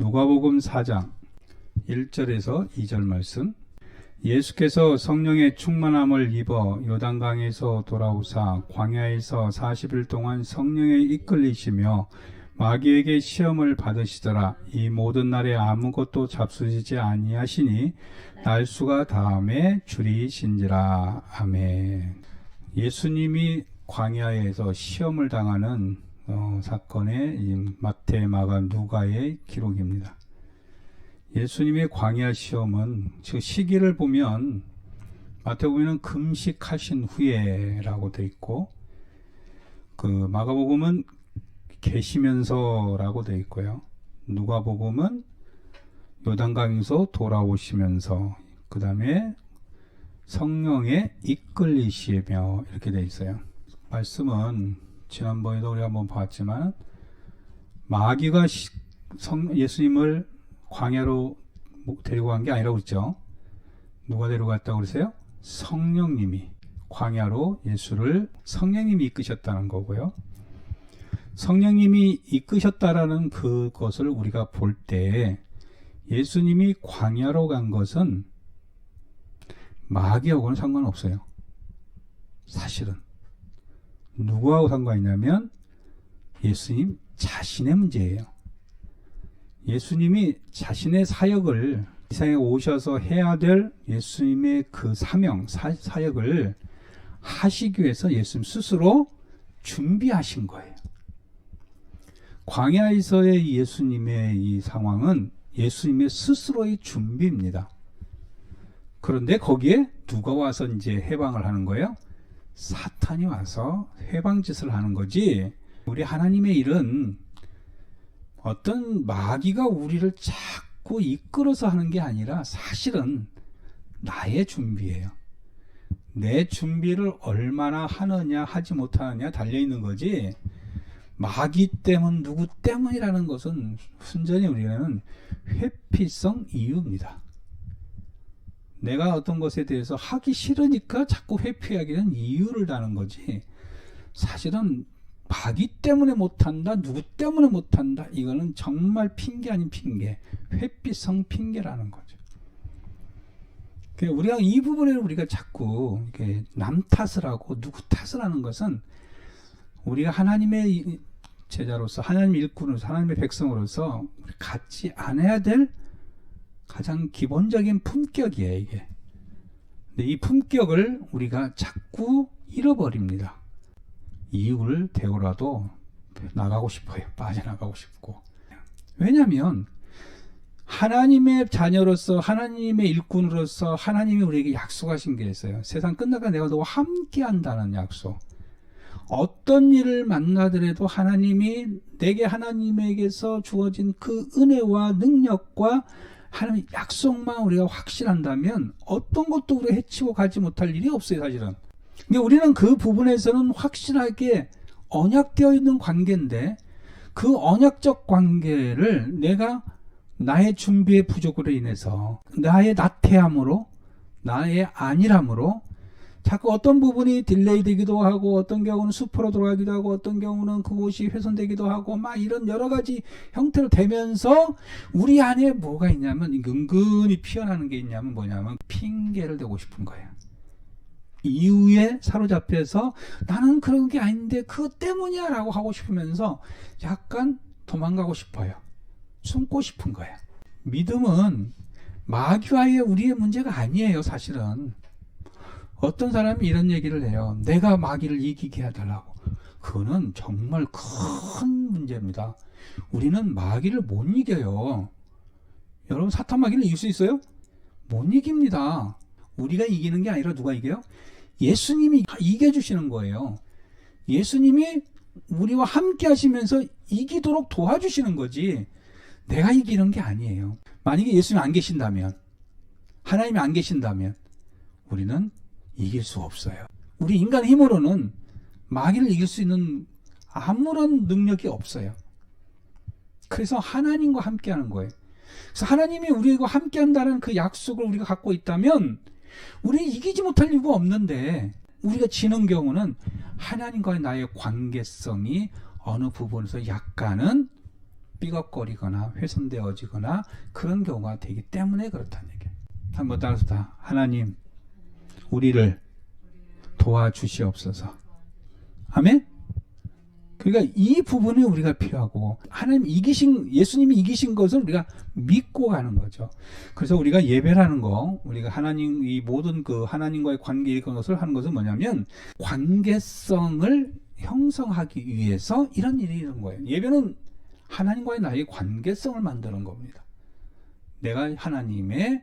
누가복음 4장 1절에서 2절 말씀. 예수께서 성령의 충만함을 입어 요단강에서 돌아오사 광야에서 40일 동안 성령에 이끌리시며 마귀에게 시험을 받으시더라. 이 모든 날에 아무것도 잡수시지 아니하시니 날수가 다음에 줄이신지라. 아멘. 예수님이 광야에서 시험을 당하는 어, 사건의 이 마태, 마가, 누가의 기록입니다. 예수님의 광야 시험은 그 시기를 보면 마태복음에는 금식하신 후에라고 돼 있고 그 마가복음은 계시면서라고 돼 있고요. 누가복음은 요단강에서 돌아오시면서 그 다음에 성령에 이끌리시며 이렇게 돼 있어요. 말씀은 지난번에도 우리가 한번 봤지만 마귀가 시- 성, 예수님을 광야로 뭐 데리고 간 게 아니라고 그랬죠. 누가 데리고 갔다고 그러세요? 성령님이 광야로 예수를 성령님이 이끄셨다는 거고요. 성령님이 이끄셨다라는 그것을 우리가 볼 때 예수님이 광야로 간 것은 마귀하고는 상관없어요. 사실은. 누구하고 상관있냐면 예수님 자신의 문제예요. 예수님이 자신의 사역을 이 세상에 오셔서 해야 될 예수님의 그 사명, 사, 사역을 하시기 위해서 예수님 스스로 준비하신 거예요. 광야에서의 예수님의 이 상황은 예수님의 스스로의 준비입니다. 그런데 거기에 누가 와서 이제 해방을 하는 거예요? 사탄이 와서 해방짓을 하는 거지. 우리 하나님의 일은 어떤 마귀가 우리를 자꾸 이끌어서 하는 게 아니라 사실은 나의 준비예요. 내 준비를 얼마나 하느냐 하지 못하느냐 달려 있는 거지. 마귀 때문 누구 때문이라는 것은 순전히 우리는 회피성 이유입니다. 내가 어떤 것에 대해서 하기 싫으니까 자꾸 회피하게 된 이유를 다는 거지. 사실은 마귀 때문에 못한다, 누구 때문에 못한다, 이거는 정말 핑계 아닌 핑계, 회피성 핑계라는 거죠. 그러니까 우리가 이 부분에 우리가 자꾸 남 탓을 하고 누구 탓을 하는 것은 우리가 하나님의 이- 제자로서 하나님 일꾼으로서 하나님의 백성으로서 우리 갖지 않아야 될 가장 기본적인 품격이에요, 이게. 근데 이 품격을 우리가 자꾸 잃어버립니다. 이유를 대고라도 나가고 싶어요. 빠져나가고 싶고. 왜냐하면 하나님의 자녀로서 하나님의 일꾼으로서 하나님이 우리에게 약속하신 게 있어요. 세상 끝나가 내가 너와 함께 한다는 약속. 어떤 일을 만나더라도 하나님이 내게 하나님에게서 주어진 그 은혜와 능력과 하나님 약속만 우리가 확신한다면 어떤 것도 우리가 해치고 가지 못할 일이 없어요, 사실은. 근데 우리는 그 부분에서는 확실하게 언약되어 있는 관계인데 그 언약적 관계를 내가 나의 준비의 부족으로 인해서 나의 나태함으로 나의 안일함으로 자꾸 어떤 부분이 딜레이 되기도 하고 어떤 경우는 수포로 돌아가기도 하고 어떤 경우는 그곳이 훼손되기도 하고 막 이런 여러 가지 형태로 되면서 우리 안에 뭐가 있냐면 은근히 피어나는 게 있냐면 뭐냐면 핑계를 대고 싶은 거예요. 이유에 사로잡혀서 나는 그런 게 아닌데 그것 때문이야 라고 하고 싶으면서 약간 도망가고 싶어요. 숨고 싶은 거예요. 믿음은 마귀와의 우리의 문제가 아니에요, 사실은. 어떤 사람이 이런 얘기를 해요. 내가 마귀를 이기게 해달라고. 그거는 정말 큰 문제입니다. 우리는 마귀를 못 이겨요. 여러분, 사탄 마귀를 이길 수 있어요? 못 이깁니다. 우리가 이기는 게 아니라 누가 이겨요? 예수님이 이겨주시는 거예요. 예수님이 우리와 함께 하시면서 이기도록 도와주시는 거지. 내가 이기는 게 아니에요. 만약에 예수님이 안 계신다면, 하나님이 안 계신다면, 우리는 이길 수 없어요. 우리 인간 힘으로는 마귀를 이길 수 있는 아무런 능력이 없어요. 그래서 하나님과 함께 하는 거예요. 그래서 하나님이 우리와 함께 한다는 그 약속을 우리가 갖고 있다면, 우리는 이기지 못할 이유가 없는데, 우리가 지는 경우는 하나님과의 나의 관계성이 어느 부분에서 약간은 삐걱거리거나 훼손되어지거나 그런 경우가 되기 때문에 그렇다는 얘기예요. 한번 따라서 다 하나님 우리를 도와주시옵소서. 아멘. 그러니까 이 부분이 우리가 필요하고 하나님 이기신 예수님이 이기신 것을 우리가 믿고 가는 거죠. 그래서 우리가 예배라는 거, 우리가 하나님 이 모든 그 하나님과의 관계 이런 것을 하는 것은 뭐냐면 관계성을 형성하기 위해서 이런 일이 이런 거예요. 예배는 하나님과의 나의 관계성을 만드는 겁니다. 내가 하나님의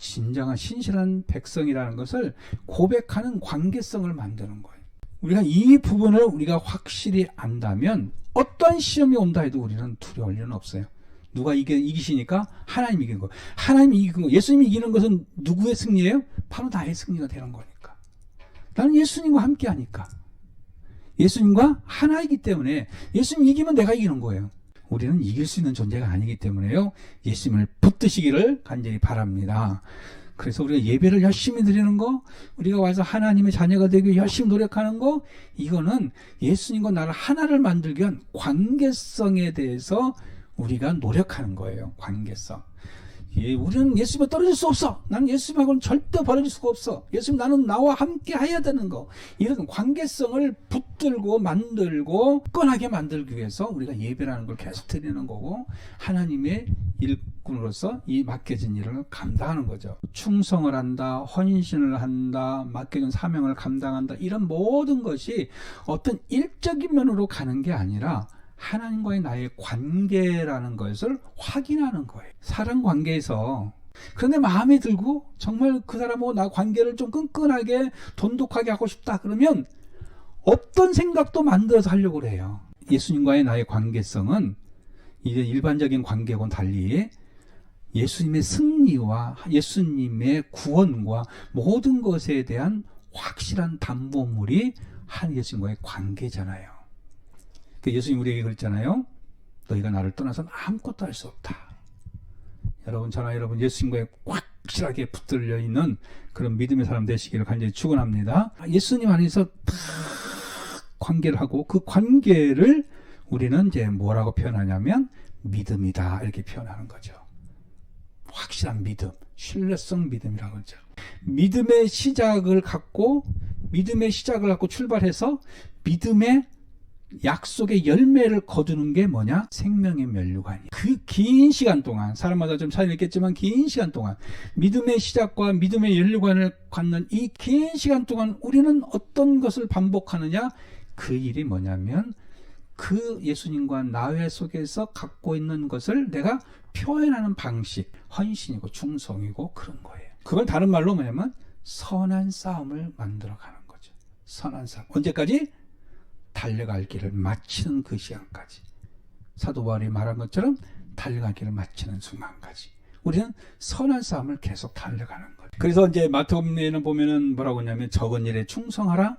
진정한 신실한 백성이라는 것을 고백하는 관계성을 만드는 거예요. 우리가 이 부분을 우리가 확실히 안다면 어떤 시험이 온다 해도 우리는 두려울 일은 없어요. 누가 이기, 이기시니까 하나님이 이기는 거예요. 하나님이 이기는 거, 예수님이 이기는 것은 누구의 승리예요? 바로 나의 승리가 되는 거니까. 나는 예수님과 함께 하니까. 예수님과 하나이기 때문에 예수님 이기면 내가 이기는 거예요. 우리는 이길 수 있는 존재가 아니기 때문에요. 예수님을 붙드시기를 간절히 바랍니다. 그래서 우리가 예배를 열심히 드리는 거, 우리가 와서 하나님의 자녀가 되기 열심히 노력하는 거, 이거는 예수님과 나를 하나를 만들기 위한 관계성에 대해서 우리가 노력하는 거예요. 관계성. 예, 우리는 예수님에 떨어질 수 없어. 나는 예수님하고는 절대 벌어질 수가 없어. 예수님 나는 나와 함께 해야 되는 거. 이런 관계성을 붙들고 만들고 끈하게 만들기 위해서 우리가 예배라는 걸 계속 드리는 거고 하나님의 일꾼으로서 이 맡겨진 일을 감당하는 거죠. 충성을 한다, 헌신을 한다, 맡겨진 사명을 감당한다. 이런 모든 것이 어떤 일적인 면으로 가는 게 아니라 하나님과의 나의 관계라는 것을 확인하는 거예요. 사랑 관계에서 그런데 마음에 들고 정말 그 사람하고 나 관계를 좀 끈끈하게 돈독하게 하고 싶다 그러면 없던 생각도 만들어서 하려고 그래요. 예수님과의 나의 관계성은 이제 일반적인 관계하고는 달리 예수님의 승리와 예수님의 구원과 모든 것에 대한 확실한 담보물이 한 예수님과의 관계잖아요. 그 예수님 우리에게 그랬잖아요. 너희가 나를 떠나서는 아무것도 할 수 없다. 여러분, 저나 여러분 예수님과의 확실하게 붙들려 있는 그런 믿음의 사람 되시기를 간절히 축원합니다. 예수님 안에서 딱 관계를 하고 그 관계를 우리는 이제 뭐라고 표현하냐면 믿음이다 이렇게 표현하는 거죠. 확실한 믿음, 신뢰성 믿음이라고 하죠. 믿음의 시작을 갖고 믿음의 시작을 갖고 출발해서 믿음의 약속의 열매를 거두는 게 뭐냐? 생명의 면류관이. 그긴 시간 동안 사람마다 좀 차이는 있겠지만 긴 시간 동안 믿음의 시작과 믿음의 연류관을 갖는 이 긴 시간 동안 우리는 어떤 것을 반복하느냐? 그 일이 뭐냐면 그 예수님과 나회 속에서 갖고 있는 것을 내가 표현하는 방식, 헌신이고 충성이고 그런 거예요. 그건 다른 말로 뭐냐면 선한 싸움을 만들어 가는 거죠. 선한 싸움. 언제까지? 달려갈 길을 마치는 그 시간까지. 사도 바울이 말한 것처럼 달려갈 길을 마치는 순간까지. 우리는 선한 싸움을 계속 달려가는 거죠. 그래서 이제 마태복음에는 보면은 뭐라고 하냐면 적은 일에 충성하라.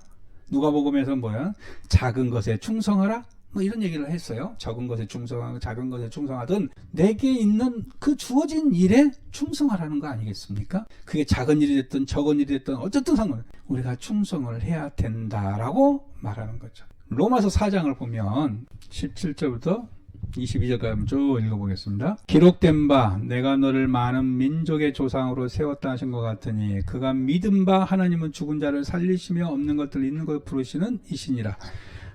누가복음에서 뭐야? 작은 것에 충성하라. 뭐 이런 얘기를 했어요. 적은 것에 충성하고 작은 것에 충성하든 내게 있는 그 주어진 일에 충성하라는 거 아니겠습니까? 그게 작은 일이 됐든 적은 일이 됐든 어쨌든 상관 우리가 충성을 해야 된다라고 말하는 거죠. 로마서 4장을 보면 17절부터 22절까지 쭉 읽어보겠습니다. 기록된 바 내가 너를 많은 민족의 조상으로 세웠다 하신 것 같으니 그가 믿은 바 하나님은 죽은 자를 살리시며 없는 것들 있는 것 부르시는 이시니라.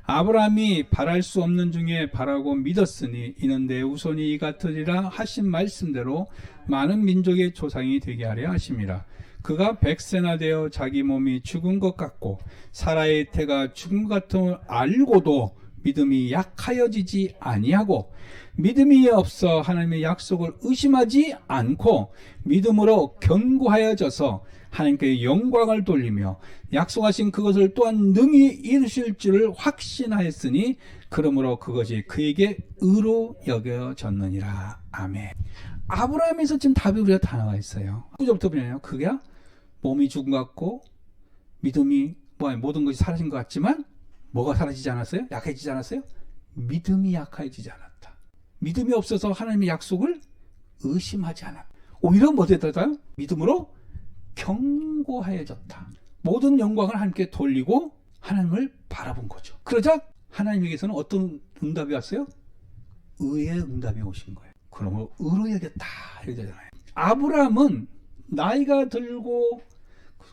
아브라함이 바랄 수 없는 중에 바라고 믿었으니 이는 내 우선이 이 같으리라 하신 말씀대로 많은 민족의 조상이 되게 하려 하심이라. 그가 백세나 되어 자기 몸이 죽은 것 같고 사라의 태가 죽은 것 같음을 알고도 믿음이 약하여지지 아니하고 믿음이 없어 하나님의 약속을 의심하지 않고 믿음으로 견고하여져서 하나님께 영광을 돌리며 약속하신 그것을 또한 능히 이루실 줄을 확신하였으니 그러므로 그것이 그에게 의로 여겨졌느니라 아멘. 아브라함에서 지금 답이 우리가 다 나와 있어요. 구절부터 보면요. 그게 몸이 죽은 것 같고 믿음이 뭐 모든 것이 사라진 것 같지만 뭐가 사라지지 않았어요? 약해지지 않았어요? 믿음이 약해지지 않았다. 믿음이 없어서 하나님의 약속을 의심하지 않았다. 오히려 뭐 됐다요? 믿음으로 견고하여졌다. 모든 영광을 하나님께 돌리고 하나님을 바라본 거죠. 그러자 하나님에게서는 어떤 응답이 왔어요? 의의 응답이 오신 거예요. 그러므로 의로 여겼다 이러잖아요. 아브라함은 나이가 들고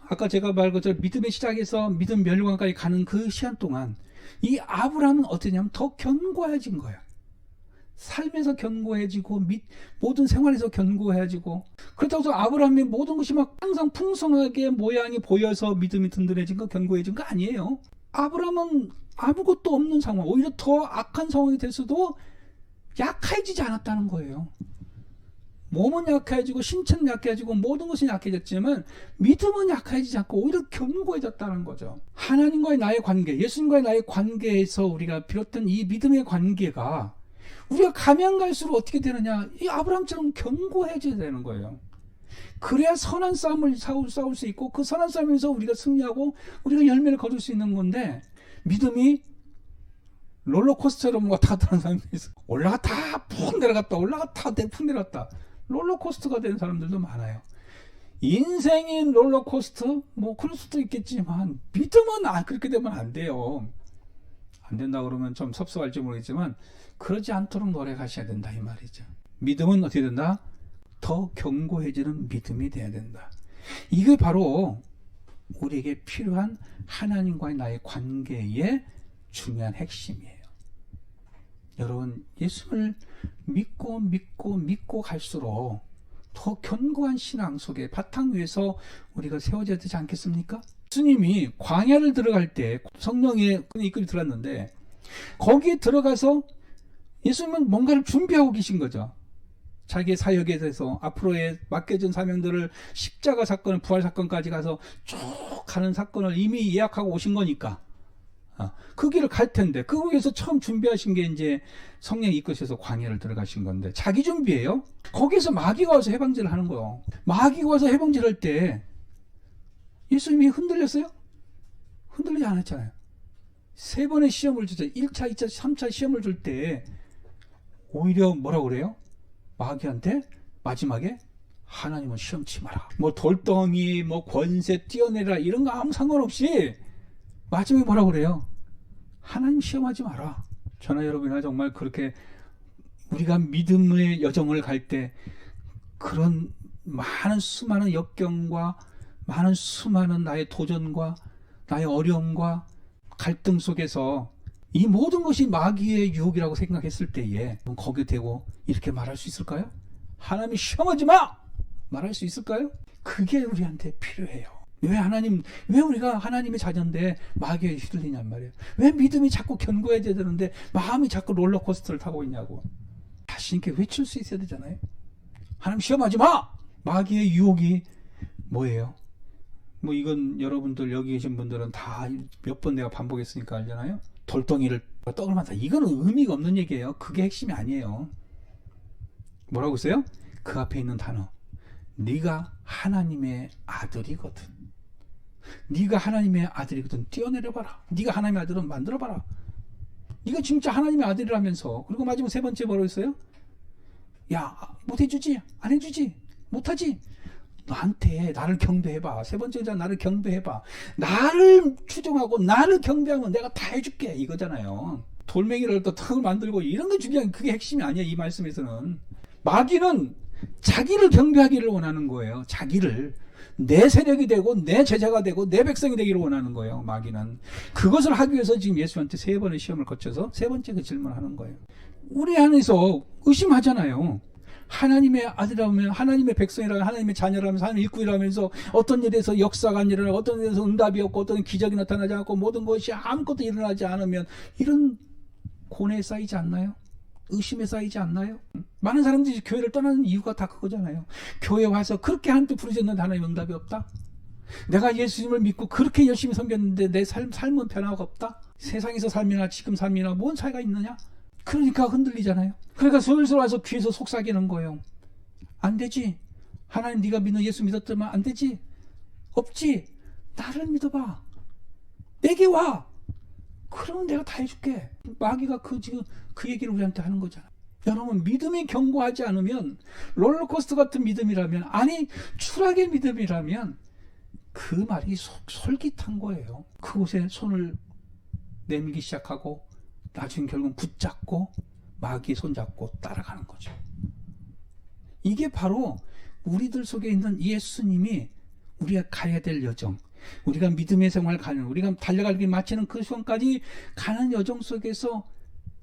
아까 제가 말한 것처럼 믿음의 시작에서 믿음 멸관까지 가는 그 시간 동안 이 아브라함은 어떠냐면 더 견고해진 거야. 삶에서 견고해지고 미- 모든 생활에서 견고해지고 그렇다고 해서 아브라함의 모든 것이 막 항상 풍성하게 모양이 보여서 믿음이 든든해진 거 견고해진 거 아니에요. 아브라함은 아무것도 없는 상황 오히려 더 악한 상황이 됐어도 약해지지 않았다는 거예요. 몸은 약해지고 신체는 약해지고 모든 것이 약해졌지만 믿음은 약해지지 않고 오히려 견고해졌다는 거죠. 하나님과의 나의 관계, 예수님과의 나의 관계에서 우리가 비롯된 이 믿음의 관계가 우리가 가면 갈수록 어떻게 되느냐? 이 아브라함처럼 견고해져야 되는 거예요. 그래야 선한 싸움을 싸울, 수 있고 그 선한 싸움에서 우리가 승리하고 우리가 열매를 거둘 수 있는 건데 믿음이 롤러코스터처럼 왔다 갔다 하는 사람들이 있어. 올라갔다 푹 내려갔다 올라갔다 푹 내려갔다 롤러코스터가 되는 사람들도 많아요. 인생인 롤러코스터 뭐 그럴 수도 있겠지만 믿음은 아 그렇게 되면 안 돼요. 안 된다 그러면 좀 섭섭할지 모르겠지만 그러지 않도록 노력하셔야 된다 이 말이죠. 믿음은 어떻게 된다? 더 견고해지는 믿음이 돼야 된다. 이게 바로 우리에게 필요한 하나님과의 나의 관계의 중요한 핵심이에요. 여러분 예수를 믿고 믿고 믿고 갈수록 더 견고한 신앙 속에 바탕 위에서 우리가 세워져야 되지 않겠습니까? 예수님이 광야를 들어갈 때 성령의 이끌이 들었는데 거기에 들어가서 예수님은 뭔가를 준비하고 계신 거죠. 자기의 사역에 대해서 앞으로의 맡겨진 사명들을 십자가 사건, 부활 사건까지 가서 쭉 가는 사건을 이미 예약하고 오신 거니까 아, 그 길을 갈 텐데 그 위해서 처음 준비하신 게 이제 성령이 이끄셔서 광야를 들어가신 건데 자기 준비예요. 거기서 마귀가 와서 해방질을 하는 거예요. 마귀가 와서 해방질할 때 예수님이 흔들렸어요? 흔들리지 않았잖아요. 세 번의 시험을 주죠. 1차, 2차, 3차 시험을 줄 때 오히려 뭐라 그래요? 마귀한테 마지막에 하나님은 시험치 마라. 뭐 돌덩이, 뭐 권세 뛰어내라 이런 거 아무 상관없이 마지막에 뭐라 그래요? 하나님 시험하지 마라. 저나 여러분이나 정말 그렇게 우리가 믿음의 여정을 갈 때 그런 많은 수많은 역경과 많은 수많은 나의 도전과 나의 어려움과 갈등 속에서 이 모든 것이 마귀의 유혹이라고 생각했을 때에 거기에 대고 이렇게 말할 수 있을까요? 하나님이 시험하지 마! 말할 수 있을까요? 그게 우리한테 필요해요. 왜 하나님, 왜 우리가 하나님의 자녀인데 마귀에 휘둘리냔 말이에요. 왜 믿음이 자꾸 견고해져야 되는데 마음이 자꾸 롤러코스터를 타고 있냐고. 자신 있게 외칠 수 있어야 되잖아요. 하나님 시험하지 마! 마귀의 유혹이 뭐예요? 뭐 이건 여러분들 여기 계신 분들은 다 몇 번 내가 반복했으니까 알잖아요. 돌덩이를 떡을 만다. 이거는 의미가 없는 얘기예요. 그게 핵심이 아니에요. 뭐라고 했어요? 그 앞에 있는 단어. 네가 하나님의 아들이거든. 네가 하나님의 아들이거든. 뛰어내려 봐라. 네가 하나님의 아들은 만들어 봐라. 네가 진짜 하나님의 아들이라면서 그리고 마지막 세 번째 뭐라고 했어요? 야, 못 해주지? 안 해주지? 못하지? 너한테 나를 경배해봐. 세 번째 자 나를 경배해봐. 나를 추종하고 나를 경배하면 내가 다 해줄게. 이거잖아요. 돌멩이를 또 턱을 만들고 이런 게 중요한 그게 핵심이 아니야. 이 말씀에서는. 마귀는 자기를 경배하기를 원하는 거예요. 자기를. 내 세력이 되고 내 제자가 되고 내 백성이 되기를 원하는 거예요. 마귀는. 그것을 하기 위해서 지금 예수한테 세 번의 시험을 거쳐서 세 번째 그 질문을 하는 거예요. 우리 안에서 의심하잖아요. 하나님의 아들이라면 하나님의 백성이라면 하나님의 자녀라면 하나님의 일꾼이라면서 어떤 일에서 역사가 안 일어나고 어떤 일에서 응답이 없고 어떤 기적이 나타나지 않고 모든 것이 아무것도 일어나지 않으면 이런 고뇌에 쌓이지 않나요? 의심에 쌓이지 않나요? 많은 사람들이 교회를 떠나는 이유가 다 그거잖아요. 교회 와서 그렇게 한뜻 부르짖는데 하나님 응답이 없다? 내가 예수님을 믿고 그렇게 열심히 섬겼는데 내 삶, 삶은 변화가 없다? 세상에서 삶이나 지금 삶이나 뭔 차이가 있느냐? 그러니까 흔들리잖아요. 그러니까 슬슬 와서 귀에서 속삭이는 거예요. 안 되지. 하나님 네가 믿는 예수 믿었더만 안 되지. 없지. 나를 믿어봐. 내게 와. 그러면 내가 다 해줄게. 마귀가 그 지금 그 얘기를 우리한테 하는 거잖아. 여러분 믿음이 견고하지 않으면 롤러코스터 같은 믿음이라면 아니 추락의 믿음이라면 그 말이 속, 솔깃한 거예요. 그곳에 손을 내밀기 시작하고 나중에 결국은 붙잡고 마귀 손잡고 따라가는 거죠. 이게 바로 우리들 속에 있는 예수님이 우리가 가야 될 여정, 우리가 믿음의 생활 가는, 우리가 달려갈 길 마치는 그 시간까지 가는 여정 속에서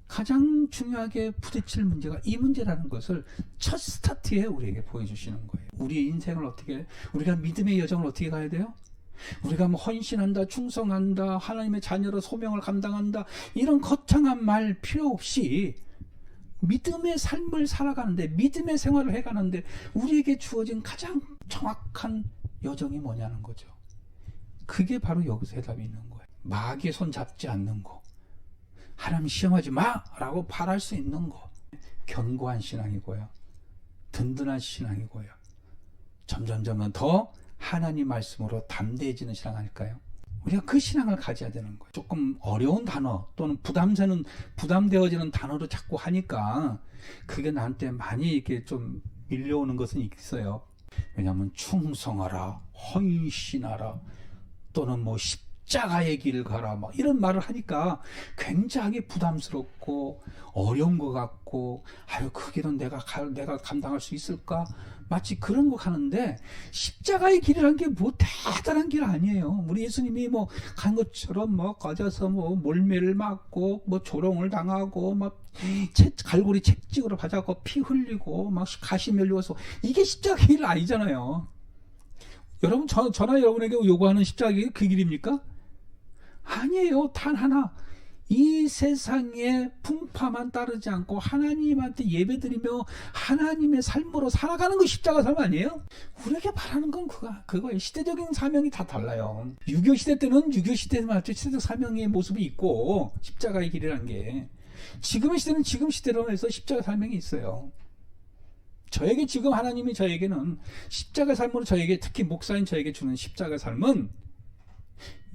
가장 중요하게 부딪힐 문제가 이 문제라는 것을 첫 스타트에 우리에게 보여주시는 거예요. 우리의 인생을 어떻게, 우리가 믿음의 여정을 어떻게 가야 돼요? 우리가 뭐 헌신한다, 충성한다, 하나님의 자녀로 소명을 감당한다, 이런 거창한 말 필요 없이 믿음의 삶을 살아가는데, 믿음의 생활을 해가는데, 우리에게 주어진 가장 정확한 여정이 뭐냐는 거죠. 그게 바로 여기서 해답이 있는 거예요. 마귀의 손 잡지 않는 거. 하나님 시험하지 마! 라고 바랄 수 있는 거. 견고한 신앙이고요. 든든한 신앙이고요. 점점점 더 하나님 말씀으로 담대해지는 신앙 아닐까요? 우리가 그 신앙을 가져야 되는 거예요. 조금 어려운 단어 또는 부담되는 부담되어지는 단어로 자꾸 하니까 그게 나한테 많이 이렇게 좀 밀려오는 것은 있어요. 왜냐하면 충성하라, 헌신하라, 또는 뭐 십자가의 길을 가라, 막 이런 말을 하니까 굉장히 부담스럽고 어려운 것 같고, 아유 그 길은 내가 가, 내가 감당할 수 있을까? 마치 그런 거 가는데 십자가의 길이란 게 뭐 대단한 길 아니에요. 우리 예수님이 뭐 간 것처럼 뭐 가져서 뭐 몰매를 맞고 뭐 조롱을 당하고 막 채, 갈고리 채찍으로 받아고 피 흘리고 막 가시 mel려서 이게 십자가 길 아니잖아요. 여러분 저, 저나 여러분에게 요구하는 십자가 그 길입니까? 아니에요. 단 하나. 이 세상의 풍파만 따르지 않고 하나님한테 예배드리며 하나님의 삶으로 살아가는 거 십자가 삶 아니에요? 우리에게 바라는 건 그거, 그거예요. 시대적인 사명이 다 달라요. 유교 시대 때는 유교 시대에 맞춰 시대적 사명의 모습이 있고 십자가의 길이라는 게 지금의 시대는 지금 시대로 해서 십자가 사명이 있어요. 저에게 지금 하나님이 저에게는 십자가 삶으로 저에게 특히 목사인 저에게 주는 십자가 삶은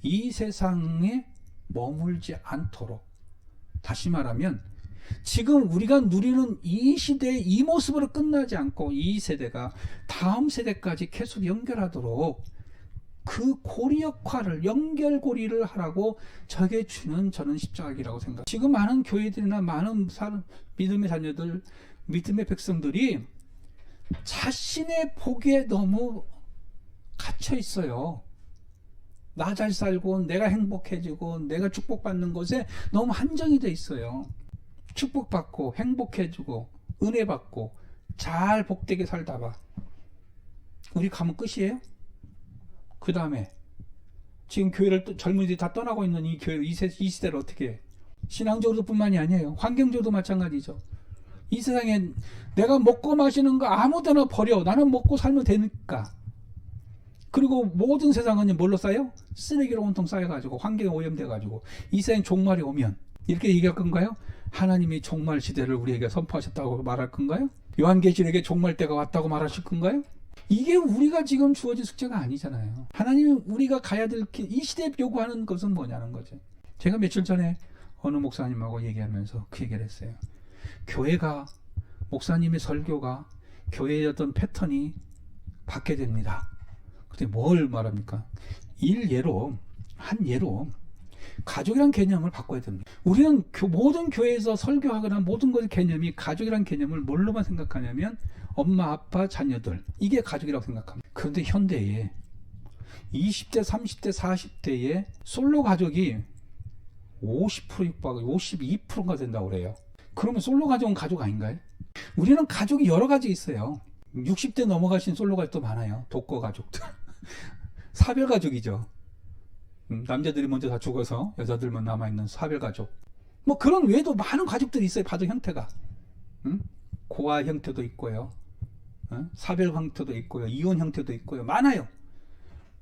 이 세상에 머물지 않도록 다시 말하면 지금 우리가 누리는 이 시대의 이 모습으로 끝나지 않고 이 세대가 다음 세대까지 계속 연결하도록 그 고리 역할을 연결고리를 하라고 저에게 주는 저는 십자가기라고 생각. 지금 많은 교회들이나 많은 사람, 믿음의 자녀들, 믿음의 백성들이 자신의 복에 너무 갇혀 있어요. 나 잘 살고 내가 행복해지고 내가 축복받는 것에 너무 한정이 돼 있어요. 축복받고 행복해지고 은혜 받고 잘 복되게 살다가 우리 가면 끝이에요? 그 다음에 지금 교회를 또 젊은이들이 다 떠나고 있는 이 교회 이, 세, 이 시대를 어떻게 해? 신앙적으로뿐만이 아니에요. 환경적으로도 마찬가지죠. 이 세상에 내가 먹고 마시는 거 아무데나 버려. 나는 먹고 살면 되니까. 그리고 모든 세상은 뭘로 쌓여? 쓰레기로 온통 쌓여가지고 환경에 오염돼가지고 이 세상 종말이 오면 이렇게 얘기할 건가요? 하나님이 종말 시대를 우리에게 선포하셨다고 말할 건가요? 요한계시록에 종말 때가 왔다고 말하실 건가요? 이게 우리가 지금 주어진 숙제가 아니잖아요. 하나님 우리가 가야 될 이 시대에 요구하는 것은 뭐냐는 거죠. 제가 며칠 전에 어느 목사님하고 얘기하면서 그 얘기를 했어요. 교회가 목사님의 설교가 교회의 어떤 패턴이 받게 됩니다. 근데 뭘 말합니까? 일 예로 한 예로 가족이란 개념을 바꿔야 됩니다. 우리는 교, 모든 교회에서 설교하거나 모든 것의 개념이 가족이란 개념을 뭘로만 생각하냐면 엄마, 아빠, 자녀들 이게 가족이라고 생각합니다. 그런데 현대에 20대, 30대, 40대에 솔로 가족이 50% 육박, 52%가 된다고 그래요. 그러면 솔로 가족은 가족 아닌가요? 우리는 가족이 여러 가지 있어요. 60대 넘어가신 솔로 가족도 많아요. 독거 가족들. 사별 가족이죠. 음, 남자들이 먼저 다 죽어서 여자들만 남아있는 사별 가족. 뭐 그런 외에도 많은 가족들이 있어요. 가족 형태가. 음? 고아 형태도 있고요. 어? 사별 형태도 있고요. 이혼 형태도 있고요. 많아요.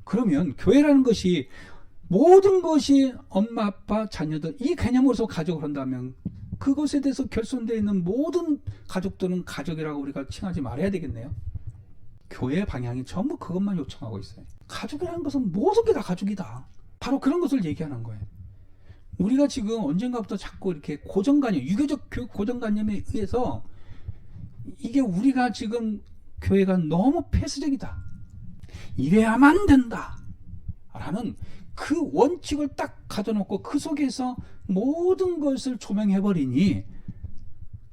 그러면 교회라는 것이 모든 것이 엄마, 아빠, 자녀들 이 개념으로서 가족을 한다면 그것에 대해서 결손되어 있는 모든 가족들은 가족이라고 우리가 칭하지 말아야 되겠네요. 교회 방향이 전부 그것만 요청하고 있어요. 가족이라는 것은 모든 게 다 가족이다. 바로 그런 것을 얘기하는 거예요. 우리가 지금 언젠가부터 자꾸 이렇게 고정관념, 유교적 고정관념에 의해서 이게 우리가 지금 교회가 너무 폐쇄적이다. 이래야만 된다. 라는 그 원칙을 딱 가져놓고 그 속에서 모든 것을 조명해버리니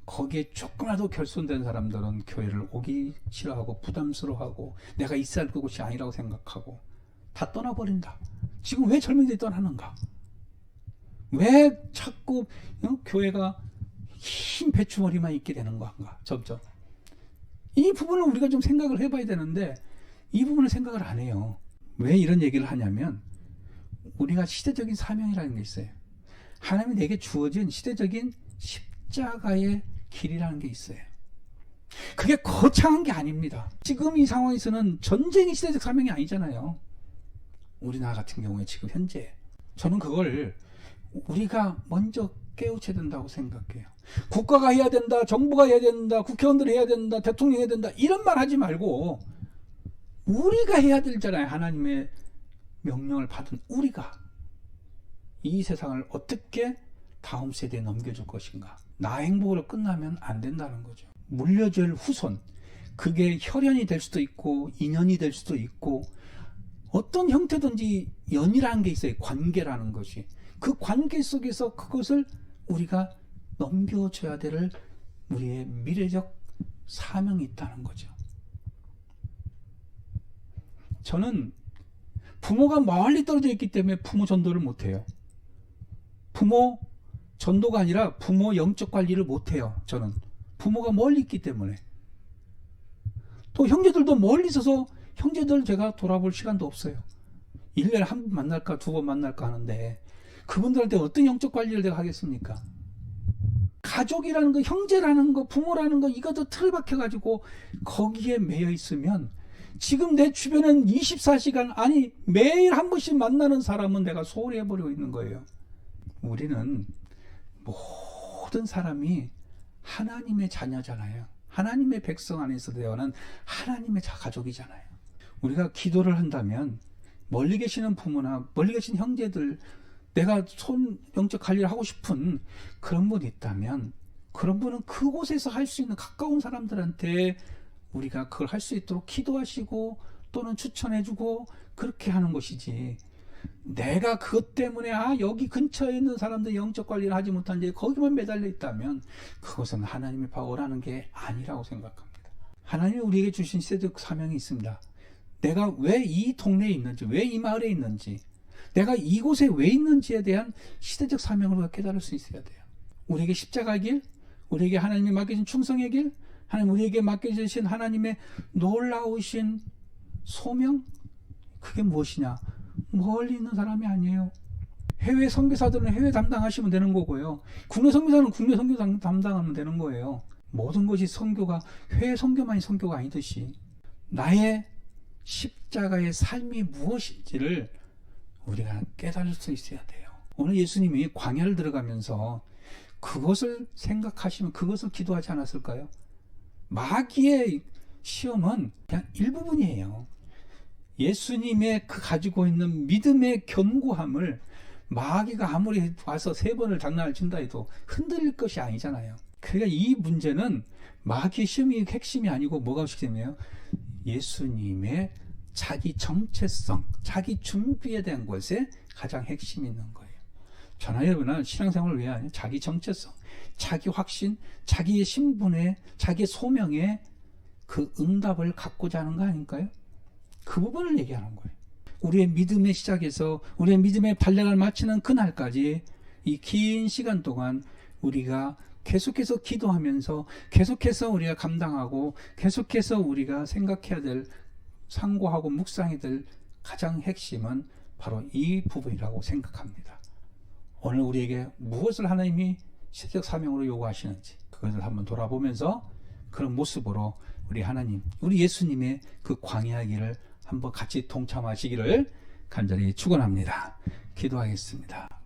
거기에 조금이라도 결손된 사람들은 교회를 오기 싫어하고 부담스러워하고 내가 있어야 할 곳이 아니라고 생각하고 다 떠나버린다. 지금 왜 젊은이들이 떠나는가? 왜 자꾸 어? 교회가 흰 배추머리만 있게 되는 건가? 점점. 이 부분을 우리가 좀 생각을 해봐야 되는데 이 부분을 생각을 안 해요. 왜 이런 얘기를 하냐면 우리가 시대적인 사명이라는 게 있어요. 하나님이 내게 주어진 시대적인 십자가의 길이라는 게 있어요. 그게 거창한 게 아닙니다. 지금 이 상황에서는 전쟁이 시대적 사명이 아니잖아요. 우리나라 같은 경우에 지금 현재 저는 그걸 우리가 먼저 깨우쳐야 된다고 생각해요. 국가가 해야 된다, 정부가 해야 된다, 국회의원들이 해야 된다, 대통령이 해야 된다 이런 말 하지 말고 우리가 해야 되잖아요. 하나님의 명령을 받은 우리가 이 세상을 어떻게 다음 세대에 넘겨줄 것인가. 나 행복으로 끝나면 안 된다는 거죠. 물려줄 후손. 그게 혈연이 될 수도 있고 인연이 될 수도 있고 어떤 형태든지 연이라는 게 있어요. 관계라는 것이. 그 관계 속에서 그것을 우리가 넘겨줘야 될 우리의 미래적 사명이 있다는 거죠. 저는 부모가 멀리 떨어져 있기 때문에 부모 전도를 못해요. 부모 전도가 아니라 부모 영적 관리를 못해요. 저는 부모가 멀리 있기 때문에 또 형제들도 멀리 있어서 형제들 제가 돌아볼 시간도 없어요. 1년에 한 번 만날까 두 번 만날까 하는데 그분들한테 어떤 영적 관리를 내가 하겠습니까? 가족이라는 거, 형제라는 거, 부모라는 거 이것도 틀 박혀가지고 거기에 매여 있으면 지금 내 주변엔 24시간 아니 매일 한 번씩 만나는 사람은 내가 소홀히 해버리고 있는 거예요. 우리는 모든 사람이 하나님의 자녀잖아요. 하나님의 백성 안에서 대하는 하나님의 자 가족이잖아요. 우리가 기도를 한다면 멀리 계시는 부모나 멀리 계신 형제들 내가 손 영적 관리를 하고 싶은 그런 분이 있다면 그런 분은 그곳에서 할 수 있는 가까운 사람들한테 우리가 그걸 할 수 있도록 기도하시고 또는 추천해주고 그렇게 하는 것이지. 내가 그것 때문에 아 여기 근처에 있는 사람들 영적 관리를 하지 못한지 거기만 매달려 있다면 그것은 하나님의 바오라는 게 아니라고 생각합니다. 하나님이 우리에게 주신 시대적 사명이 있습니다. 내가 왜 이 동네에 있는지, 왜 이 마을에 있는지, 내가 이곳에 왜 있는지에 대한 시대적 사명을 깨달을 수 있어야 돼요. 우리에게 십자가의 길, 우리에게 하나님이 맡겨진 충성의 길, 하나님 우리에게 맡겨주신 하나님의 놀라우신 소명, 그게 무엇이냐? 멀리 있는 사람이 아니에요. 해외 선교사들은 해외 담당하시면 되는 거고요. 국내 선교사는 국내 선교 담당하면 되는 거예요. 모든 것이 선교가 해외 선교만이 선교가 아니듯이 나의 십자가의 삶이 무엇인지를 우리가 깨달을 수 있어야 돼요. 오늘 예수님이 광야를 들어가면서 그것을 생각하시면 그것을 기도하지 않았을까요? 마귀의 시험은 그냥 일부분이에요. 예수님의 그 가지고 있는 믿음의 견고함을 마귀가 아무리 와서 세 번을 장난을 친다 해도 흔들릴 것이 아니잖아요. 그러니까 이 문제는 마귀의 시험이 핵심이 아니고 뭐가 핵심이에요? 예수님의 자기 정체성, 자기 준비에 대한 것에 가장 핵심이 있는 거예요. 저나 여러분은 신앙생활을 왜 하냐? 자기 정체성, 자기 확신, 자기의 신분에, 자기의 소명에 그 응답을 갖고자 하는 거 아닐까요? 그 부분을 얘기하는 거예요. 우리의 믿음의 시작에서 우리의 믿음의 발령을 마치는 그날까지 이 긴 시간 동안 우리가 계속해서 기도하면서 계속해서 우리가 감당하고 계속해서 우리가 생각해야 될 상고하고 묵상해야 될 가장 핵심은 바로 이 부분이라고 생각합니다. 오늘 우리에게 무엇을 하나님이 시적 사명으로 요구하시는지 그것을 한번 돌아보면서 그런 모습으로 우리 하나님, 우리 예수님의 그 광야의 길을 한번 같이 동참하시기를 간절히 축원합니다. 기도하겠습니다.